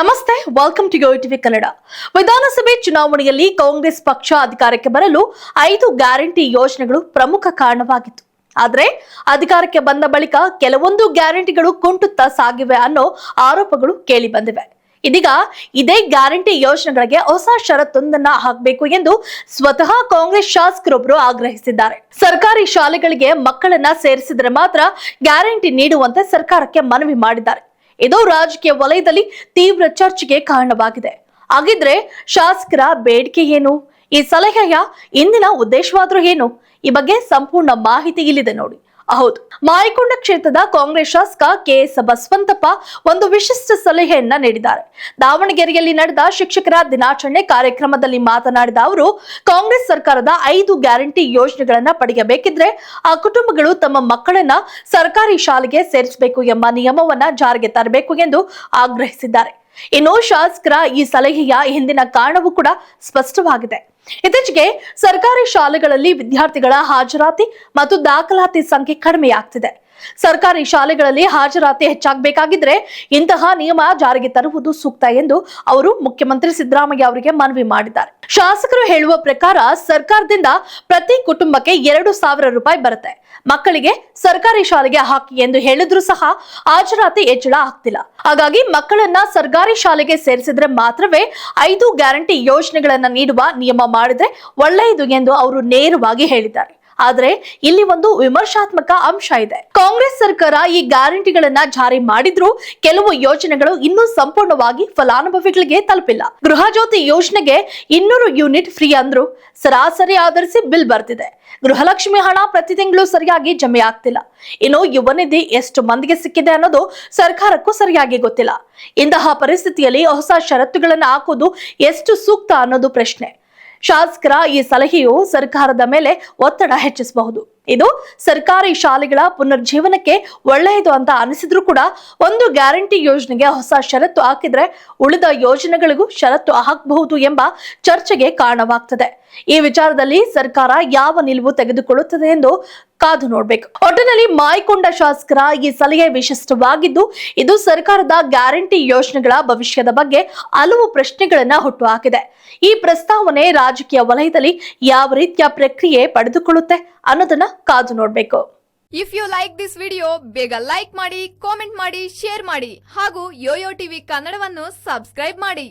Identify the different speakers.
Speaker 1: ನಮಸ್ತೆ welcome to yo TV Kannada ವಿಧಾನಸಭೆ ಚುನಾವಣೆಯಲ್ಲಿ ಕಾಂಗ್ರೆಸ್ ಪಕ್ಷ ಅಧಿಕಾರಕ್ಕೆ ಬರಲು ಐದು ಗ್ಯಾರಂಟಿ ಯೋಜನೆಗಳು ಪ್ರಮುಖ ಕಾರಣವಾಗಿತ್ತು. ಆದರೆ, ಅಧಿಕಾರಕ್ಕೆ ಬಂದ ಬಳಿಕ ಕೆಲವೊಂದು ಗ್ಯಾರಂಟಿಗಳು ಕುಂಟುತ್ತಾ ಸಾಗಿವೆ ಅನ್ನೋ ಆರೋಪಗಳು ಕೇಳಿ ಬಂದಿವೆ ಇದೀಗ ಇದೇ ಗ್ಯಾರಂಟಿ ಯೋಜನೆಗಳಿಗೆ ಹೊಸ ಷರತ್ತೊಂದನ್ನ ಹಾಕಬೇಕು ಎಂದು ಸ್ವತಃ ಕಾಂಗ್ರೆಸ್ ಶಾಸಕರೊಬ್ಬರು ಆಗ್ರಹಿಸಿದ್ದಾರೆ. ಸರ್ಕಾರಿ ಶಾಲೆಗಳಿಗೆ ಮಕ್ಕಳನ್ನ ಸೇರಿಸಿದರೆ ಮಾತ್ರ ಗ್ಯಾರಂಟಿ ನೀಡುವಂತೆ ಸರ್ಕಾರಕ್ಕೆ ಮನವಿ ಮಾಡಿದ್ದಾರೆ. ಇದು ರಾಜಕೀಯ ವಲಯದಲ್ಲಿ ತೀವ್ರ ಚರ್ಚೆಗೆ ಕಾರಣವಾಗಿದೆ. ಹಾಗಿದ್ರೆ ಶಾಸಕರ ಬೇಡಿಕೆ ಏನು? ಈ ಸಲಹೆಯ ಇಂದಿನ ಉದ್ದೇಶವಾದ್ರೂ ಏನು? ಈ ಬಗ್ಗೆ ಸಂಪೂರ್ಣ ಮಾಹಿತಿ ಇಲ್ಲಿದೆ ನೋಡಿ. ಹೌದು. ಮಾಯಕೊಂಡ ಕ್ಷೇತ್ರದ ಕಾಂಗ್ರೆಸ್ ಶಾಸಕ ಕೆ ಎಸ್ ಬಸವಂತಪ್ಪ ಒಂದು ವಿಶಿಷ್ಟ ಸಲಹೆಯನ್ನ ನೀಡಿದ್ದಾರೆ. ದಾವಣಗೆರೆಯಲ್ಲಿ ನಡೆದ ಶಿಕ್ಷಕರ ದಿನಾಚರಣೆ ಕಾರ್ಯಕ್ರಮದಲ್ಲಿ ಮಾತನಾಡಿದ ಅವರು, ಕಾಂಗ್ರೆಸ್ ಸರ್ಕಾರದ ಐದು ಗ್ಯಾರಂಟಿ ಯೋಜನೆಗಳನ್ನ ಪಡೆಯಬೇಕಿದ್ರೆ ಆ ಕುಟುಂಬಗಳು ತಮ್ಮ ಮಕ್ಕಳನ್ನ ಸರ್ಕಾರಿ ಶಾಲೆಗೆ ಸೇರಿಸಬೇಕು ಎಂಬ ನಿಯಮವನ್ನ ಜಾರಿಗೆ ತರಬೇಕು ಎಂದು ಆಗ್ರಹಿಸಿದ್ದಾರೆ. ಇನ್ನು ಶಾಸಕರ ಈ ಸಲಹೆಯ ಹಿಂದಿನ ಕಾರಣವೂ ಕೂಡ ಸ್ಪಷ್ಟವಾಗಿದೆ. ಇತ್ತೀಚೆಗೆ ಸರ್ಕಾರಿ ಶಾಲೆಗಳಲ್ಲಿ ವಿದ್ಯಾರ್ಥಿಗಳ ಹಾಜರಾತಿ ಮತ್ತು ದಾಖಲಾತಿ ಸಂಖ್ಯೆ ಕಡಿಮೆಯಾಗ್ತಿದೆ. ಸರ್ಕಾರಿ ಶಾಲೆಗಳಲ್ಲಿ ಹಾಜರಾತಿ ಹೆಚ್ಚಾಗಬೇಕಾಗಿದ್ರೆ ಇಂತಹ ನಿಯಮ ಜಾರಿಗೆ ತರುವುದು ಸೂಕ್ತ ಎಂದು ಅವರು ಮುಖ್ಯಮಂತ್ರಿ ಸಿದ್ದರಾಮಯ್ಯ ಅವರಿಗೆ ಮನವಿ ಮಾಡಿದ್ದಾರೆ. ಶಾಸಕರು ಹೇಳುವ ಪ್ರಕಾರ ಸರ್ಕಾರದಿಂದ ಪ್ರತಿ ಕುಟುಂಬಕ್ಕೆ ಎರಡು ಸಾವಿರ ರೂಪಾಯಿ ಬರುತ್ತೆ. ಮಕ್ಕಳಿಗೆ ಸರ್ಕಾರಿ ಶಾಲೆಗೆ ಹಾಕಿ ಎಂದು ಹೇಳಿದ್ರು ಸಹ ಹಾಜರಾತಿ ಹೆಚ್ಚಳ ಆಗ್ತಿಲ್ಲ. ಹಾಗಾಗಿ ಮಕ್ಕಳನ್ನ ಸರ್ಕಾರಿ ಶಾಲೆಗೆ ಸೇರಿಸಿದ್ರೆ ಮಾತ್ರವೇ ಐದು ಗ್ಯಾರಂಟಿ ಯೋಜನೆಗಳನ್ನ ನೀಡುವ ನಿಯಮ ಮಾಡಿದ್ರೆ ಒಳ್ಳೆಯದು ಎಂದು ಅವರು ನೇರವಾಗಿ ಹೇಳಿದ್ದಾರೆ. ಆದ್ರೆ ಇಲ್ಲಿ ಒಂದು ವಿಮರ್ಶಾತ್ಮಕ ಅಂಶ ಇದೆ. ಕಾಂಗ್ರೆಸ್ ಸರ್ಕಾರ ಈ ಗ್ಯಾರಂಟಿಗಳನ್ನ ಜಾರಿ ಮಾಡಿದ್ರು, ಕೆಲವು ಯೋಜನೆಗಳು ಇನ್ನೂ ಸಂಪೂರ್ಣವಾಗಿ ಫಲಾನುಭವಿಗಳಿಗೆ ತಲುಪಿಲ್ಲ. ಗೃಹ ಜ್ಯೋತಿ ಯೋಜನೆಗೆ ಇನ್ನೂರು ಯೂನಿಟ್ ಫ್ರೀ ಅಂದ್ರು ಸರಾಸರಿ ಆಧರಿಸಿ ಬಿಲ್ ಬರ್ತಿದೆ. ಗೃಹಲಕ್ಷ್ಮಿ ಹಣ ಪ್ರತಿ ತಿಂಗಳು ಸರಿಯಾಗಿ ಜಮೆ ಆಗ್ತಿಲ್ಲ. ಇನ್ನು ಯುವ ನಿಧಿ ಎಷ್ಟು ಮಂದಿಗೆ ಸಿಕ್ಕಿದೆ ಅನ್ನೋದು ಸರ್ಕಾರಕ್ಕೂ ಸರಿಯಾಗಿ ಗೊತ್ತಿಲ್ಲ. ಇಂತಹ ಪರಿಸ್ಥಿತಿಯಲ್ಲಿ ಹೊಸ ಷರತ್ತುಗಳನ್ನು ಹಾಕೋದು ಎಷ್ಟು ಸೂಕ್ತ ಅನ್ನೋದು ಪ್ರಶ್ನೆ. ಶಾಸಕರ ಈ ಸಲಹೆಯು ಸರ್ಕಾರದ ಮೇಲೆ ಒತ್ತಡ ಹೆಚ್ಚಿಸಬಹುದು. ಇದು ಸರ್ಕಾರಿ ಶಾಲೆಗಳ ಪುನರ್ಜೀವನಕ್ಕೆ ಒಳ್ಳೆಯದು ಅಂತ ಅನಿಸಿದ್ರು ಕೂಡ ಒಂದು ಗ್ಯಾರಂಟಿ ಯೋಜನೆಗೆ ಹೊಸ ಷರತ್ತು ಹಾಕಿದ್ರೆ ಉಳಿದ ಯೋಜನೆಗಳಿಗೂ ಷರತ್ತು ಹಾಕಬಹುದು ಎಂಬ ಚರ್ಚೆಗೆ ಕಾರಣವಾಗ್ತದೆ. ಈ ವಿಚಾರದಲ್ಲಿ ಸರ್ಕಾರ ಯಾವ ನಿಲುವು ತೆಗೆದುಕೊಳ್ಳುತ್ತದೆ ಎಂದು ಕಾದು ನೋಡ್ಬೇಕು. ಒಟ್ಟಿನಲ್ಲಿ ಮಾಯ್ಕೊಂಡ ಶಾಸಕರ ಈ ಸಲಹೆ ವಿಶಿಷ್ಟವಾಗಿದ್ದು, ಇದು ಸರ್ಕಾರದ ಗ್ಯಾರಂಟಿ ಯೋಜನೆಗಳ ಭವಿಷ್ಯದ ಬಗ್ಗೆ ಹಲವು ಪ್ರಶ್ನೆಗಳನ್ನ ಹುಟ್ಟುಹಾಕಿದೆ. ಈ ಪ್ರಸ್ತಾವನೆ ರಾಜಕೀಯ ವಲಯದಲ್ಲಿ ಯಾವ ರೀತಿಯ ಪ್ರಕ್ರಿಯೆ ಪಡೆದುಕೊಳ್ಳುತ್ತೆ ಅನ್ನೋದನ್ನ ಕಾದು ನೋಡ್ಬೇಕು.
Speaker 2: If you like this video ಬೇಗ ಲೈಕ್ ಮಾಡಿ ಕಾಮೆಂಟ್ ಮಾಡಿ ಶೇರ್ ಮಾಡಿ ಹಾಗೂ ಯೋಯೋ ಟಿವಿ ಕನ್ನಡವನ್ನು ಸಬ್ಸ್ಕ್ರೈಬ್ ಮಾಡಿ.